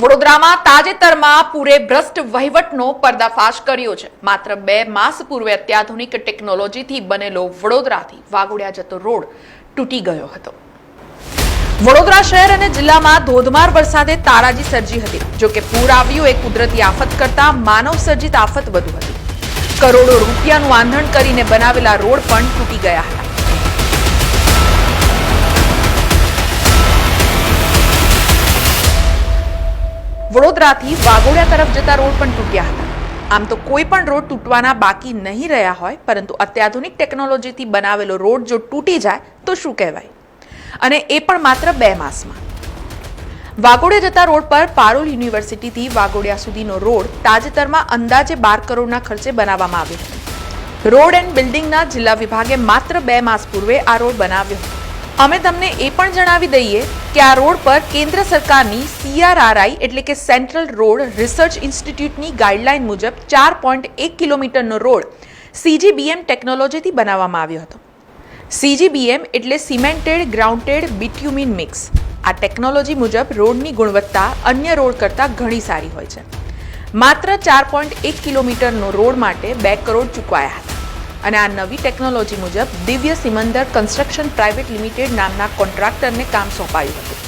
વડોદરામાં તાજેતરમાં પૂરે ભ્રષ્ટ વહીવટનો પર્દાફાશ કર્યો છે. માત્ર બે માસ પૂર્વે અત્યાધુનિક ટેકનોલોજીથી બનેલો વડોદરાથી વાગોડિયા જતો રોડ તૂટી ગયો હતો. વડોદરા શહેર અને જિલ્લામાં ધોધમાર વરસાદે તારાજી સર્જી હતી. જોકે પૂર આવ્યું એ કુદરતી આફત કરતા માનવ સર્જિત આફત વધુ હતી. કરોડો રૂપિયાનું આંધણ કરીને બનાવેલા રોડ પણ તૂટી ગયા હતા. વડોદરાથી વાગોડિયા તરફ જતા રોડ પણ તૂટ્યા હતા. આમ તો કોઈ પણ રોડ તૂટવાના બાકી નહીં રહ્યા હોય, પરંતુ અત્યાધુનિક ટેકનોલોજીથી બનાવેલો રોડ જો તૂટી જાય, તો શું કહેવાય? અને એ પણ માત્ર બે માસમાં. વાગોડિયા જતા રોડ પર પારોલ યુનિવર્સિટીથી વાગોડિયા સુધીનો રોડ તાજેતરમાં અંદાજે બાર કરોડના ખર્ચે બનાવવામાં આવ્યો. હતો રોડ એન્ડ બિલ્ડિંગના જિલ્લા વિભાગે માત્ર બે માસ પૂર્વે આ રોડ બનાવ્યો હતો. અમે તમને એ પણ જણાવી દઈએ કે આ રોડ પર કેન્દ્ર સરકારની સીઆરઆરઆઈ એટલે કે સેન્ટ્રલ રોડ રિસર્ચ ઇન્સ્ટિટ્યૂટની ગાઈડલાઈન મુજબ ચાર પોઈન્ટ એક કિલોમીટરનો રોડ સીજીબીએમ ટેકનોલોજીથી બનાવવામાં આવ્યો હતો. સીજીબીએમ એટલે સિમેન્ટેડ ગ્રાઉન્ટેડ બિટ્યુમિન મિક્સ આ ટેકનોલોજી મુજબ રોડની ગુણવત્તા અન્ય રોડ કરતાં ઘણી સારી હોય છે. માત્ર ચાર પોઈન્ટ એક કિલોમીટરનો રોડ માટે બે કરોડ ચૂકવાયા હતા. અને આ નવી ટેકનોલોજી મુજબ દિવ્ય સિમંદર કન્સ્ટ્રક્શન પ્રાઇવેટ લિમિટેડ નામના કોન્ટ્રાક્ટરને કામ સોંપાયું હતું.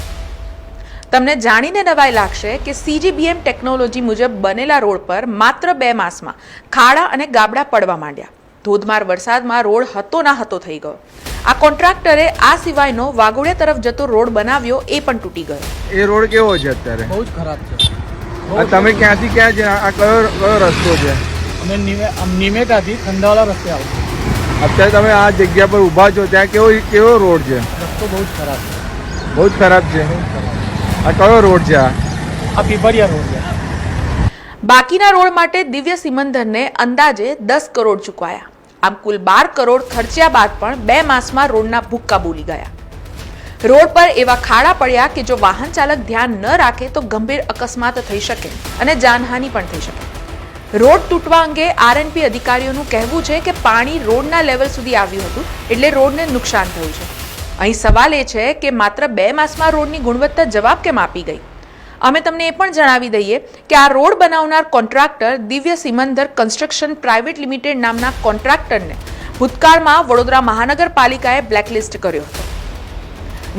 તમને જાણીને નવાઈ લાગશે કે સીજીબીએમ ટેકનોલોજી મુજબ બનેલા રોડ પર માત્ર બે માસમાં ખાડા અને ગાબડા પડવા માંડ્યા. ધોધમાર વરસાદમાં રોડ હતો ના હતો થઈ ગયો. આ કોન્ટ્રાક્ટરે આ સિવાયનો વાગોડિયા તરફ જતો રોડ બનાવ્યો એ પણ તૂટી ગયો. એ રોડ કેવો છે અત્યારે? બહુ જ ખરાબ છે. તમે ક્યાંથી ક્યાં છે આ કયો કયો રસ્તો છે? અમે નિમેટાથી ખંડાવાલા રસ્તે આવું. અત્યારે તમે આ જગ્યા પર ઊભા છો ત્યાં કેવો કેવો રોડ છે? રસ્તો બહુ જ ખરાબ છે. બહુ જ ખરાબ છે. આ કયો રોડ છે આ? આ પીપરિયા રોડ છે. બાકીના રોડ માટે દિવ્ય સિમંદરને અંદાજે દસ કરોડ ચૂકવાયા. આમ કુલ બાર કરોડ ખર્ચ્યા બાદ પણ બે માસમાં રોડના ભૂક્કા બોલી ગયા. રોડ પર એવા ખાડા પડ્યા કે જો વાહન ચાલક ધ્યાન ન રાખે તો ગંભીર અકસ્માત થઈ શકે અને જાનહાનિ પણ થઈ શકે. રોડ તૂટવા અંગે આરએનપી અધિકારીઓનું કહેવું છે કે પાણી રોડના લેવલ સુધી આવ્યું હતું, એટલે રોડને નુકસાન થયું છે. અહીં સવાલ એ છે કે માત્ર બે માસમાં રોડની ગુણવત્તા જવાબ કેમ આપી ગઈ? અમે તમને એ પણ જણાવી દઈએ કે આ રોડ બનાવનાર કોન્ટ્રાક્ટર દિવ્ય સિમંદર કન્સ્ટ્રક્શન પ્રાઇવેટ લિમિટેડ નામના કોન્ટ્રાક્ટરને ભૂતકાળમાં વડોદરા મહાનગરપાલિકાએ બ્લેકલિસ્ટ કર્યો હતો.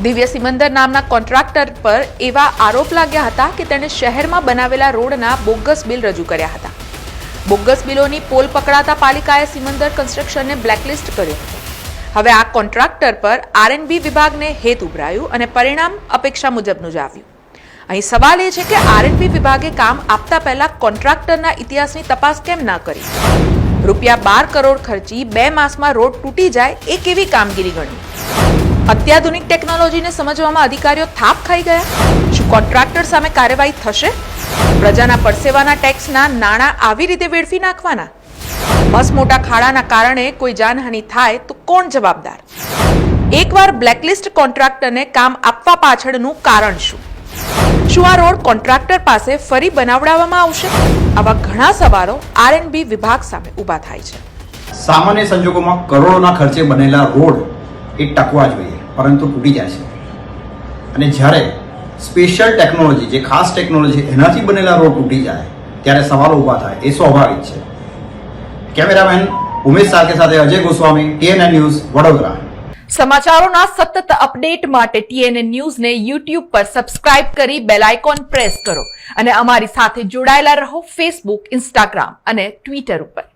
દિવ્ય સિમંદર નામના કોન્ટ્રાક્ટર પર એવા આરોપ લાગ્યા હતા કે તેણે શહેરમાં બનાવેલા રોડના બોગસ બિલ રજૂ કર્યા હતા. બોગસ બિલોની પોલ પકડાતા પાલિકાએ સિમંદર કન્સ્ટ્રક્શનને બ્લેકલિસ્ટ કર્યો. હવે આ કોન્ટ્રાક્ટર પર આરએનબી વિભાગને હેત ઉભરાયું અને પરિણામ અપેક્ષા મુજબનું જ આવ્યું. અહીં સવાલ એ છે કે આરએનબી વિભાગે કામ આપતા પહેલા કોન્ટ્રાક્ટરના ઇતિહાસની તપાસ કેમ ના કરી? રૂપિયા બાર કરોડ ખર્ચી બે માસમાં રોડ તૂટી જાય એ કેવી કામગીરી ગણી? અત્યાધુનિક ટેકનોલોજીને સમજવામાં અધિકારીઓ થાપ ખાઈ ગયા. શું કોન્ટ્રાક્ટર સામે કાર્યવાહી થશે? પ્રજાના પરસેવાના ટેક્સના નાણાં આવી રીતે વેડફી નાખવાના? બસ મોટા ખાડાના કારણે કોઈ જાનહાનિ થાય તો કોણ જવાબદાર? એકવાર બ્લેકલિસ્ટ કોન્ટ્રાક્ટરને કામ આપવા પાછળનું કારણ શું? શું આ રોડ કોન્ટ્રાક્ટર પાસે ફરી બનાવડાવવામાં આવશે? આવા ઘણા સવાલો આરએનબી વિભાગ સામે ઊભા થાય છે. સામાન્ય સંજોગોમાં કરોડોના ખર્ચે બનેલા રોડ એ ટકવા જોઈએ. પરંતુ તૂટી જાય છે. અને જ્યારે સ્પેશિયલ ટેકનોલોજી, જે ખાસ ટેકનોલોજી એનાથી બનેલા રોડ તૂટી જાય, ત્યારે સવાલો ઊભા થાય. એ સ્વાભાવિક છે. કેમેરામેન ઉમેશ સારકે સાથે અજય ગોસ્વામી ટીએનએ ન્યૂઝ, વડોદરા. સમાચારોના સતત અપડેટ માટે ટીએનએ ન્યૂઝને યુટ્યુબ પર સબસ્ક્રાઇબ કરી બેલ આઇકોન પ્રેસ કરો. અને અમારી સાથે જોડાયેલા રહો ફેસબુક, ઇન્સ્ટાગ્રામ અને ટ્વિટર ઉપર.